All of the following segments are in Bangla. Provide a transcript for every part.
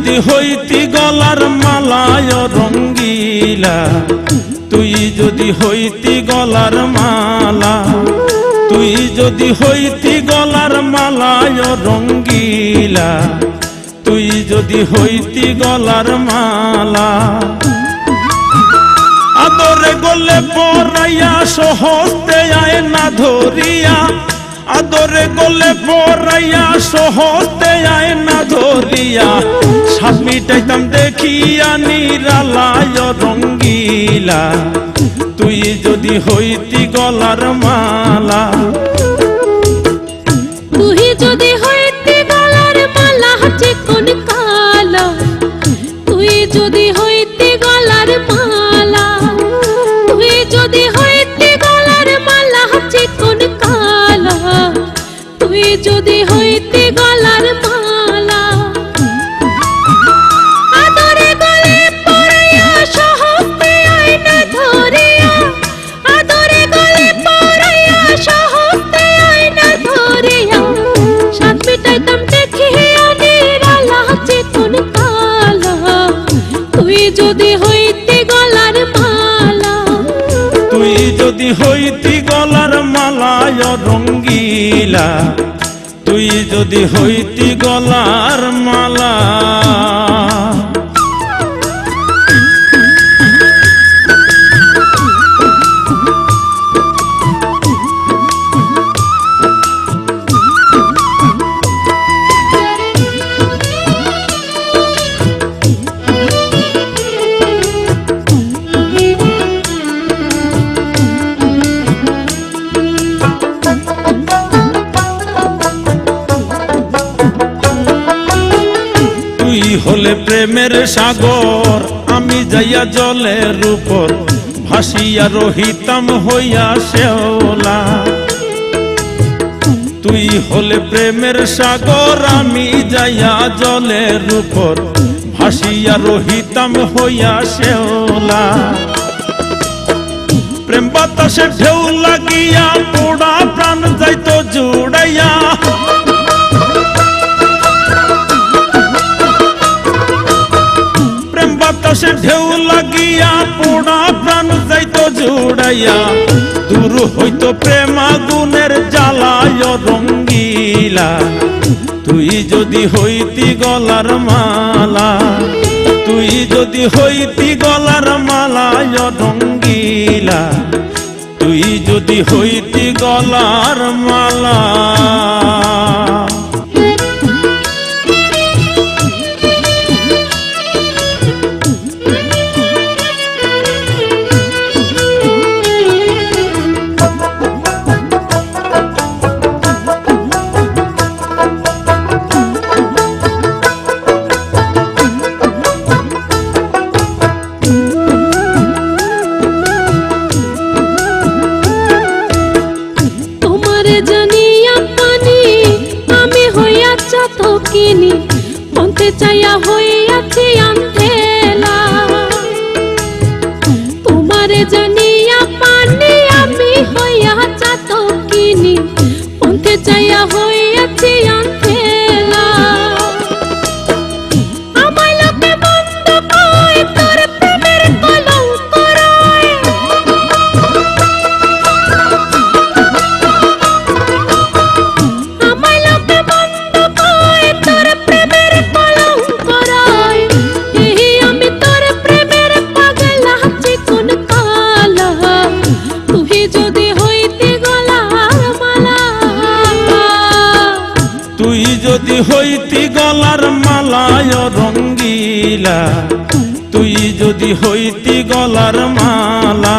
হইতি গলার মালায় রঙ্গিলা, তুই যদি হইতি গলার মালা, তুই যদি হইতি গলার মালায় রঙ্গিলা, তুই যদি হইতি গলার মালা। আদরে গলে পরাইয়া সহস্তে আয় না ধরিয়া আদরে গলে পরাইয়া সহতে আয় না ধরিয়া। সাত মিটাইতাম দেখিয়া নিরালায় রঙ্গিলা। তুই যদি হইতি গলার মালা তুই যদি হইতে গলার মালা, আদরে গলে পড়াইয়া সহজে আয়না ধরিয়া, আদরে গলে পড়াইয়া সহজে আয়না ধরিয়া, সাত মিটাইতাম দেখিয়া নিরালা চেতন কালা তুই যদি হইতে গলার মালা, তুই যদি হইতি গলার মালায় রঙ্গিলা তুই যদি হইতি গলার মালা। হলে প্রেমের সাগর, আমি যাইয়া জলের উপর ভাসিয়া রহিতাম হইয়া শেওলা তুই হলে প্রেমের সাগর, আমি যাইয়া জলের উপর ভাসিয়া রহিতাম হইয়া শেওলা প্রেম বাতাসে ঢেউ লাগিয়া পোড়া প্রাণ যাইতো জুড়াইয়া বাতাসে ঢেউ লাগিয়া পোড়া প্রাণ যাইতো জুড়াইয়া। দূর হইতো প্রেম আগুনের জ্বালায় রঙ্গিলা। তুই যদি হইতি গলার মালা, তুই যদি হইতি গলার মালায় রঙ্গিলা। তুই যদি হইতি গলার মালা। চাইয়া হইয়াছি হইতি গলার মালায় রঙ্গিলা। তুই যদি হইতি গলার মালা,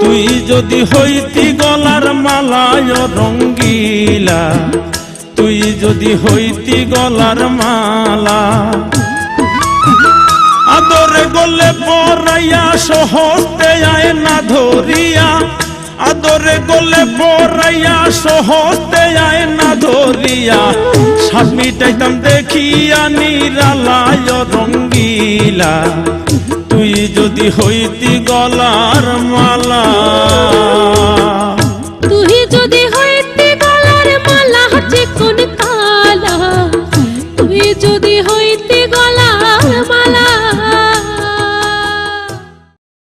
তুই যদি হইতি গলার মালায় রঙ্গিলা। তুই যদি হইতি গলার মালা। আদরে গলে পরাইয়া সহস্তে আয় না ধরিয়া আদরে গলে পড়াইয়া সহতে আয় না ধরিয়া। সাত মিটাইতাম দেখিয়া নিরালায় রঙ্গিলা। তুই যদি হইতি গলার মালা